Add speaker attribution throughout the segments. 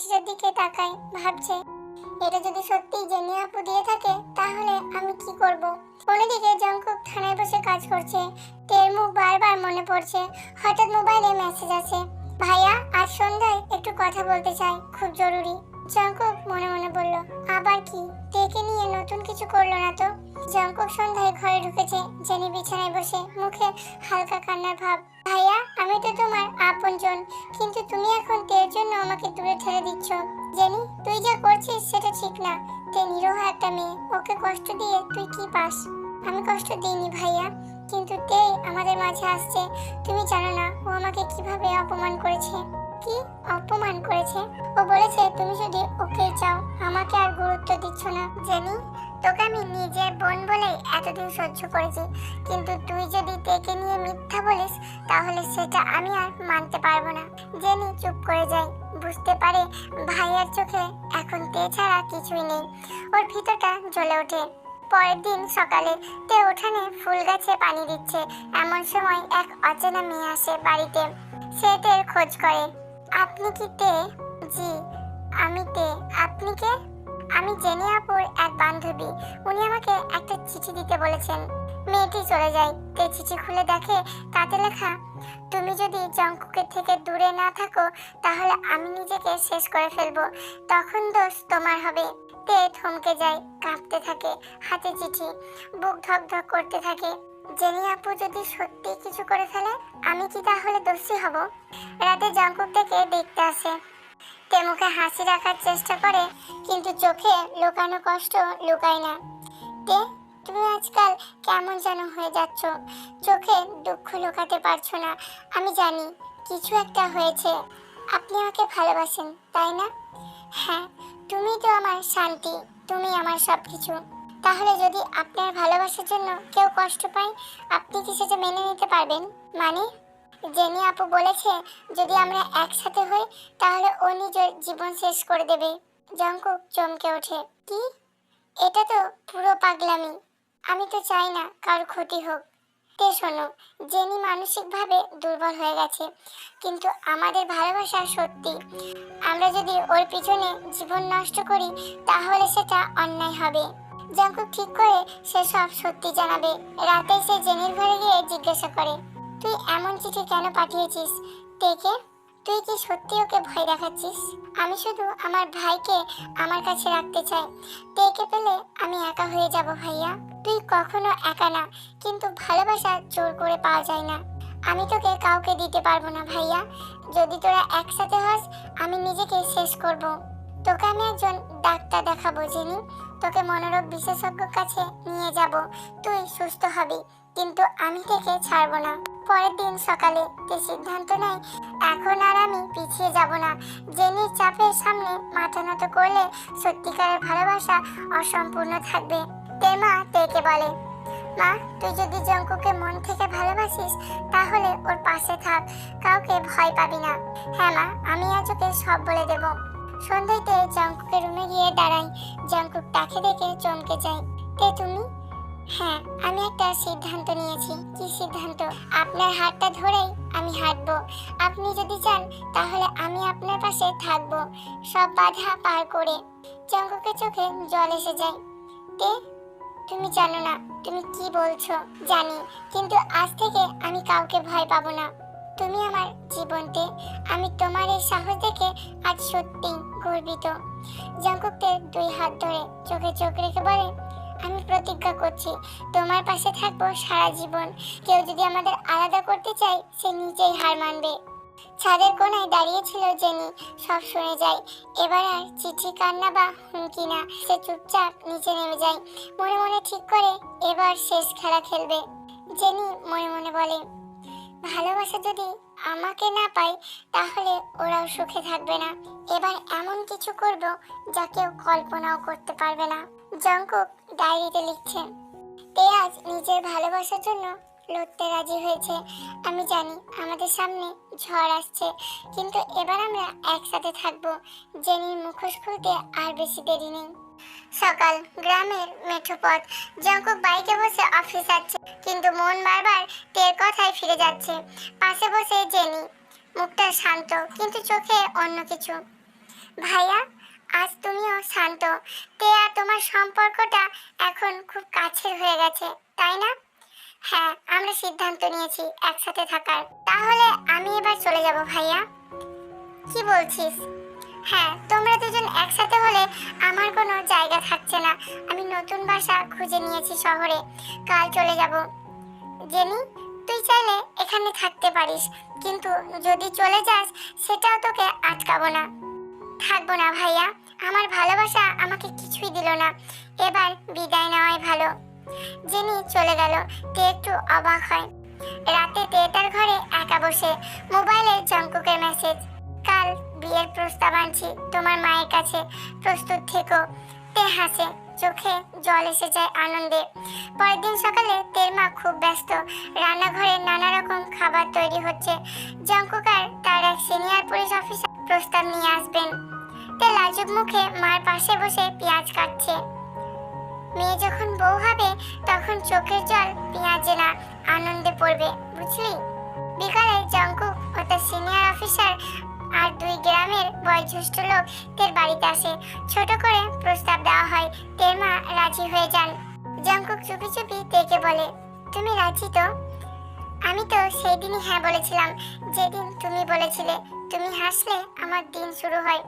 Speaker 1: তে দিকে তাকায়, ভাবছে, এটা যদি সত্যি জেনে আপু দিয়ে থাকে, তাহলে আমি কি করব? অন্যদিকে জঙ্কুক থানায় বসে কাজ করছে। তের মুখ বারবার মনে পড়ছে। হঠাৎ মোবাইলে মেসেজ আছে ভাইয়া, আজ সন্ধ্যায় একটু কথা বলতে চাই, খুব জরুরি। জঙ্কুক মনে মনে বলল, আবার কি? তেকে নিয়ে নতুন কিছু করল না তো? জঙ্কুক সন্ধ্যায় ঘরে ঢুকেছে, জেনি বিছানায় বসে মুখে হালকা কান্নার ভাব। ভাইয়া, আমি তো তোমার আপনজন, কিন্তু তুমি এখন তের জন্য আমাকে দূরে ঠেলে দিচ্ছ। জেনি, তুই যা করছিস সেটা ঠিক না। তে নিরহ একটা মেয়ে, ওকে কষ্ট দিয়ে তুই কি পাস? আমি কষ্ট দিইনি ভাইয়া, কিন্তু তে আমাদের মাঝে আসছে। তুমি জানো না, ও আমাকে কীভাবে অপমান করেছে। কি অপমান করেছে? ও বলেছে, তুমি যদি ওকে চাও, আমাকে আর গুরুত্ব দিচ্ছ না। জেনি, তোকে আমি নিজের বোন বলেই এতদিন সহ্য করেছি। কিন্তু তুই যদি তেকে নিয়ে মিথ্যা বলিস, তাহলে সেটা আমি আর মানতে পারব না। জেনি, চুপ করে যায় বুঝতে পারে ভাইয়ার চোখে এখন তে ছাড়া কিছুই নেই। ওর ভিতরটা জ্বলে ওঠে। পরের দিন সকালে তে উঠানে ফুল গাছে পানি দিচ্ছে। এমন সময় এক অচেনা মেয়ে আসে বাড়িতে। সে তের খোঁজ করে। আপনি কি তে? জি, আমি তে। আপনি কে? আমি জেনি আপুর এক বান্ধবী। উনি আমাকে একটা চিঠি দিতে বলেছেন। মেয়েটি চলে যায়। তে চিঠি খুলে দেখে, তাতে লেখা, তুমি যদি জঙ্কুকের থেকে দূরে না থাকো, তাহলে আমি নিজেকে শেষ করে ফেলব। তখন দোষ তোমার হবে। তে থমকে যায়, কাঁপতে থাকে, হাতে চিঠি, বুক ধক ধক করতে থাকে। জেনি আপু যদি সত্যি কিছু করে ফেলে, আমি কি তাহলে দোষী হব? রাতে জঙ্কুক থেকে দেখতে আসে। তে মুখে হাসি রাখার চেষ্টা করে, কিন্তু চোখে লুকানো কষ্ট লুকায় না। তে তুমি আজকাল কেমন যেন হয়ে যাচ্ছ? চোখে দুঃখ লুকাতে পারছ না, আমি জানি কিছু একটা হয়েছে। আপনি আমাকে ভালোবাসেন, তাই না? হ্যাঁ তুমি তো আমার শান্তি, তুমি আমার সব কিছু তাহলে যদি আপনার ভালোবাসার জন্য কেউ কষ্ট পায়, আপনি কি সেটা মেনে নিতে পারবেন? মানে? জেনি আপু বলেছে, যদি আমরা একসাথে হই, তাহলে ও নিজের জীবন শেষ করে দেবে। জঙ্কুক চমকে ওঠে। কি? এটা তো পুরো পাগলামি। আমি তো চাই না কার ক্ষতি হোক। তে শোনো, জেনি মানসিকভাবে দুর্বল হয়ে গেছে। কিন্তু আমাদের ভালোবাসা সত্যি। আমরা যদি ওর পিছনে জীবন নষ্ট করি, তাহলে সেটা অন্যায় হবে। জঙ্কুক ঠিক করে সে সব সত্যি জানাবে। রাতে সে জেনির ঘরে গিয়ে জিজ্ঞাসা করে, তুই এমন চিঠি কেন পাঠিয়েছিস? তেকে তুই কি সত্যি ওকে ভয় দেখাচ্ছিস? আমি শুধু আমার ভাইকে আমার কাছে রাখতে চাই। তেকে পেলে আমি একা হয়ে যাব ভাইয়া। তুই কখনো একা না, কিন্তু ভালোবাসা জোর করে পাওয়া যায় না। আমি তোকে কাউকে দিতে পারব না ভাইয়া। যদি তোরা একসাথে হস, আমি নিজেকে শেষ করব। তোকে আমি একজন ডাক্তার দেখাবো, জেনি। তোকে মনোরোগ বিশেষজ্ঞর কাছে নিয়ে যাব। তুই সুস্থ হবি, কিন্তু আমি থেকে ছাড়বো না। পরের দিন সকালে তে সিদ্ধান্ত নেয়, এখন আর আমি পিছিয়ে যাব না। জেনি চাপের সামনে মাথা নত করলে সত্যিকারের ভালোবাসা অসম্পূর্ণ থাকবে। তে মা, তেকে বলে, মা, তুই যদি জঙ্কুকে মন থেকে ভালোবাসিস, তাহলে ওর পাশে থাক, কাউকে ভয় পাবি না। হ্যাঁ মা, আমি আজ ওকে সব বলে দেব। সন্ধ্যাতে জঙ্কুকের রুমে গিয়ে দাঁড়াই। জঙ্কুক তাকে দেখে চমকে যায়। তে, তুমি? হ্যাঁ আমি একটা সিদ্ধান্ত নিয়েছি। কি সিদ্ধান্ত? আপনার হাতটা ধরেই আমি হাঁটবো। আপনি যদি চান, তাহলে আমি আপনার পাশে থাকব। সব বাধা পার করে জঙ্কুকের চোখে জল এসে যায়। তে, তুমি জানো না, তুমি কি বলছো? জানি, কিন্তু আজ থেকে আমি কাউকে ভয় পাবো না। তুমি আমার জীবনতে আমি তোমার এই সাহস দেখে আজ সত্যি গর্বিত। জঙ্কুককে দুই হাত ধরে চোখে চোখ রেখে বলে, আমি প্রতিজ্ঞা করছি, তোমার পাশে থাকব সারা জীবন। কেউ যদি আমাদের আলাদা করতে চায়, সে নিজেই হার মানবে। ছাদের কোনায় দাঁড়িয়েছিল জেনি। সব শুনে যায়, এবার আর চিঠি, কান্না বা হুমকি না। সে চুপচাপ নিচে নেমে যায়। মনে মনে ঠিক করে এবার শেষ খেলা খেলবে। জেনি মনে মনে বলে ভালোবাসা যদি আমাকে না পায়, তাহলে ওরাও সুখে থাকবে না। এবার এমন কিছু করব যা কেউ কল্পনাও করতে পারবে না। জঙ্কুক ডায়েরিতে লিখছে তে আজ নিজের ভালোবাসার জন্য লড়তে রাজি হয়েছে। আমি জানি আমাদের সামনে ঝড় আসছে, কিন্তু এবার আমরা একসাথে থাকব। জেনির মুখোশ খুলতে আর বেশি দেরি নেই। সকাল, গ্রামের মেঠো পথ। জঙ্কুক বাইকে বসে অফিস যাচ্ছে, কিন্তু মন বারবার তের কথায় ফিরে যাচ্ছে। পাশে বসে জেনি, মুখটা শান্ত, কিন্তু চোখে অন্য কিছু। ভাইয়া, আজ তুমিও শান্ত। তে আর তোমার সম্পর্কটা এখন খুব কাছের হয়ে গেছে, তাই না? হ্যাঁ আমরা সিদ্ধান্ত নিয়েছি একসাথে থাকার। তাহলে আমি এবার চলে যাব, ভাইয়া। কি বলছিস? হ্যাঁ তোমরা দুজন একসাথে হলে আমার কোনো জায়গা থাকছে না। আমি নতুন বাসা খুঁজে নিয়েছি শহরে। কাল চলে যাব। জেনি, তুই চাইলে এখানে থাকতে পারিস, কিন্তু যদি চলে যাস, সেটাও তোকে আটকাবো না। থাকব না ভাইয়া, আমার ভালোবাসা আমাকে কিছুই দিল না। এবার বিদায় নেওয়াই ভালো। জেনি চলে গেল, তে একটু অবাক হয়। রাতে তে তার ঘরে একা বসে, মোবাইলে জঙ্কুকের মেসেজ। কাল বিয়ের প্রস্তাব আনছি, তোমার মায়ের কাছে প্রস্তুত থেকো। তে হাসে, চোখে জল এসে যায় আনন্দে। পরের দিন সকালে তের মা খুব ব্যস্ত। রান্নাঘরে নানা রকম খাবার তৈরি হচ্ছে। জঙ্কুকার তার এক সিনিয়র পুলিশ অফিসার প্রস্তাব নিয়ে আসবেন। তে লাজুক মুখে মার পাশে বসে পেঁয়াজ কাটছে। মেয়ে যখন বউ হবে, তখন চোখের জল পেঁয়াজে না আনন্দে পড়বে, বুঝলি? বিকালে জঙ্কুক ও তার সিনিয়র অফিসার আর দুই গ্রামের বয়োজ্যেষ্ঠ লোকদের বাড়িতে আসে। ছোট করে প্রস্তাব দেওয়া হয় তের মা, রাজি হয়ে যান। জঙ্কুক চুপি চুপি তেকে বলে, তুমি রাজি তো? আমি তো সেই দিনই হ্যাঁ বলেছিলাম, যেদিন তুমি বলেছিলে, তুমি হাসলে আমার দিন শুরু হয়।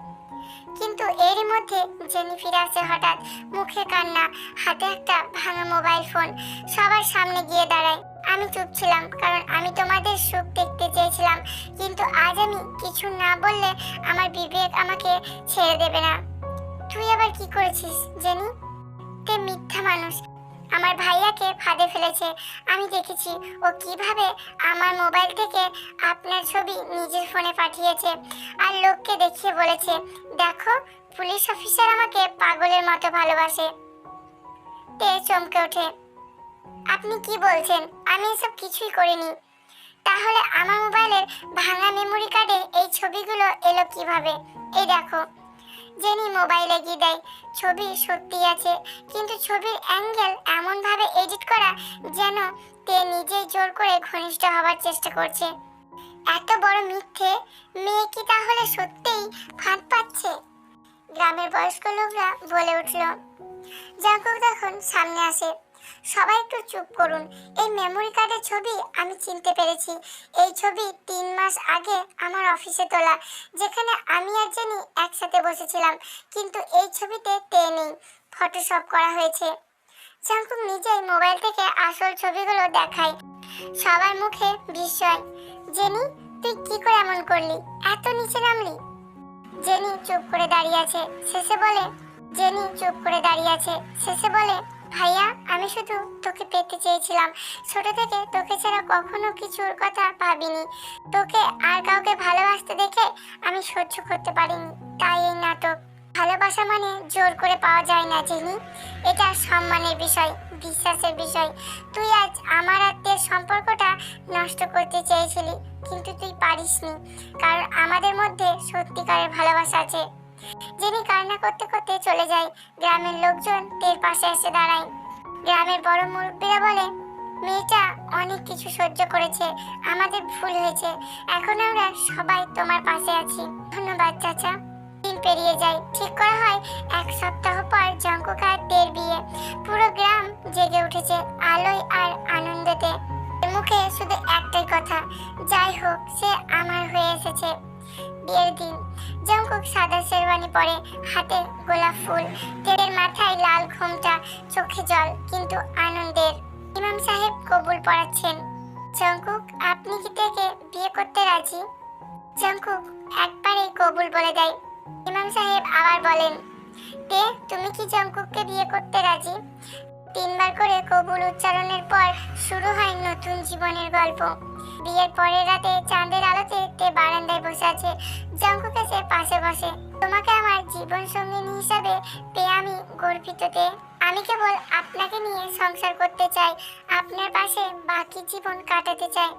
Speaker 1: কিন্তু এরই মধ্যে জেনি ফিরে আসে হঠাৎ, মুখে কান্না, হাতে একটা ভাঙা মোবাইল ফোন, সবার সামনে গিয়ে দাঁড়ায়। আমি চুপ ছিলাম, কারণ আমি তোমাদের সুখ দেখতে চেয়েছিলাম কিন্তু আজ আমি কিছু না বললে আমার বিবেক আমাকে ছেড়ে দেবে না। তুই আবার কি করেছিস, জেনি? তে মিথ্যা মানুষ। আমার ভাইয়াকে ফাঁদে ফেলেছে। আমি দেখেছি, ও কীভাবে আমার মোবাইল থেকে আপনার ছবি নিজের ফোনে পাঠিয়েছে আর লোককে দেখিয়ে বলেছে, দেখো, পুলিশ অফিসার আমাকে পাগলের মতো ভালোবাসে। তে চমকে ওঠে। আপনি কি বলছেন? আমি এসব কিছুই করিনি। তাহলে আমার মোবাইলের ভাঙা মেমোরি কার্ডে এই ছবিগুলো এলো কীভাবে? এই দেখো। জেনি মোবাইলে গিয়ে দেয়, ছবি সত্যি আছে, কিন্তু ছবির অ্যাঙ্গেল এমনভাবে এডিট করা যেন তে নিজেই জোর করে ঘনিষ্ঠ হবার চেষ্টা করছে। এত বড় মিথ্যে মেয়ে কি তাহলে সত্যিই ফাঁদ পাচ্ছে? গ্রামের বয়স্ক লোকরা বলে উঠল, জাঙ্কুক তখন সামনে আসে। সবাই একটু চুপ করুন। এই মেমোরি কার্ডের ছবি আমি চিনতে পেরেছি। এই ছবি তিন মাস আগে আমার অফিসে তোলা, যেখানে আমি আর জেনি একসাথে বসেছিলাম। কিন্তু এই ছবিতে তে নেই ফটোশপ করা হয়েছে। জাঙ্কুক নিজেই মোবাইল থেকে আসল ছবিগুলো দেখায়। সবার মুখে বিস্ময়, জেনি, তুই কি করে এমন করলি? এত নিচে নামলি? জেনি চুপ করে দাঁড়িয়ে আছে। শেষে বলে, জেনি চুপ করে দাঁড়িয়ে আছে। শেষে বলে ভাইয়া, আমি শুধু তোকে পেতে চেয়েছিলাম। ছোট থেকে তোকে ছাড়া কখনো কিছুর কথা ভাবিনি। তোকে আর কাউকে ভালোবাসতে দেখে আমি সহ্য করতে পারিনি। তাই এই নাটক ভালোবাসা মানে জোর করে পাওয়া যায় না, জেনি। এটা সম্মানের বিষয়, বিশ্বাসের বিষয়। তুই আজ আমার আত্মীয় সম্পর্কটা নষ্ট করতে চেয়েছিলি, কিন্তু তুই পারিসনি। কারণ আমাদের মধ্যে সত্যিকারের ভালোবাসা আছে। যিনি কান্না করতে করতে চলে যায়, গ্রামের লোকজন তের পাশে এসে দাঁড়ায়। গ্রামের বড় মুরব্বীরা বলে, মেয়েটা অনেক কিছু সহ্য করেছে, আমাদের ভুল হয়েছে। এখন আমরা সবাই তোমার পাশে আছি। ধন্যবাদ, চাচা। দিন পেরিয়ে যায়। ঠিক করা হয়, এক সপ্তাহ পর জঙ্কুকার দের বিয়ে। পুরো গ্রাম জেগে উঠেছে আলোয় আর আনন্দতে। মুখে শুধু একটাই কথা, যাই হোক, সে আমার হয়ে এসেছে। বিয়ের দিন। জঙ্কুক সাদা শেরওয়ানি পরে হাতে গোলাপ ফুল, তেলের মাথায় লাল ঘোমটা, চোখে জল, কিন্তু আনন্দের। ইমাম সাহেব কবুল পড়াচ্ছেন। জঙ্কুক, আপনি কি থেকে বিয়ে করতে রাজি? জঙ্কুক একবারে কবুল বলে দেয়। ইমাম সাহেব আবার বলেন, তে, তুমি কি জঙ্কুককে বিয়ে করতে রাজি? তিনবার করে কবুল উচ্চারণের পর শুরু হয় নতুন জীবনের গল্প। বিয়ের পরের রাতে চাঁদের আলোতে তে বারান্দায় বসে আছে। জঙ্কুক এসে পাশে বসে। তোমাকে আমার জীবন সঙ্গিনী হিসাবে পেয়ে আমি গর্বিত তে। আমি কেবল আপনাকে নিয়ে সংসার করতে চাই। আপনার পাশে বাকি জীবন কাটাতে চাই।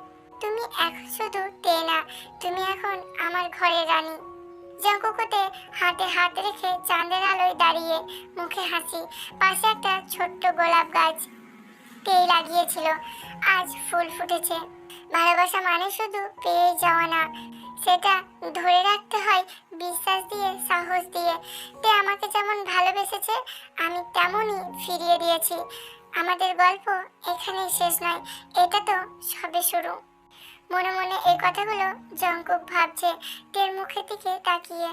Speaker 1: তুমি এখন শুধু তে না, তুমি এখন আমার ঘরের রানী। জঙ্কুকোতে হাতে হাত রেখে চাঁদের আলোয় দাঁড়িয়ে মুখে হাসি। পাশে একটা ছোট্ট গোলাপ গাছ তেই লাগিয়েছিল। আজ ফুল ফুটেছে। ভালোবাসা মানে শুধু পেয়ে যাওয়া না। সেটা ধরে রাখতে হয় বিশ্বাস দিয়ে, সাহস দিয়ে। তে আমাকে যেমন ভালোবেসেছে, আমি তেমনই ফিরিয়ে দিয়েছি। আমাদের গল্প এখানেই শেষ নয়, এটা তো সবে শুরু। মনে মনে এই কথাগুলো জঙ্কুক ভাবছে, তের মুখের দিকে তাকিয়ে।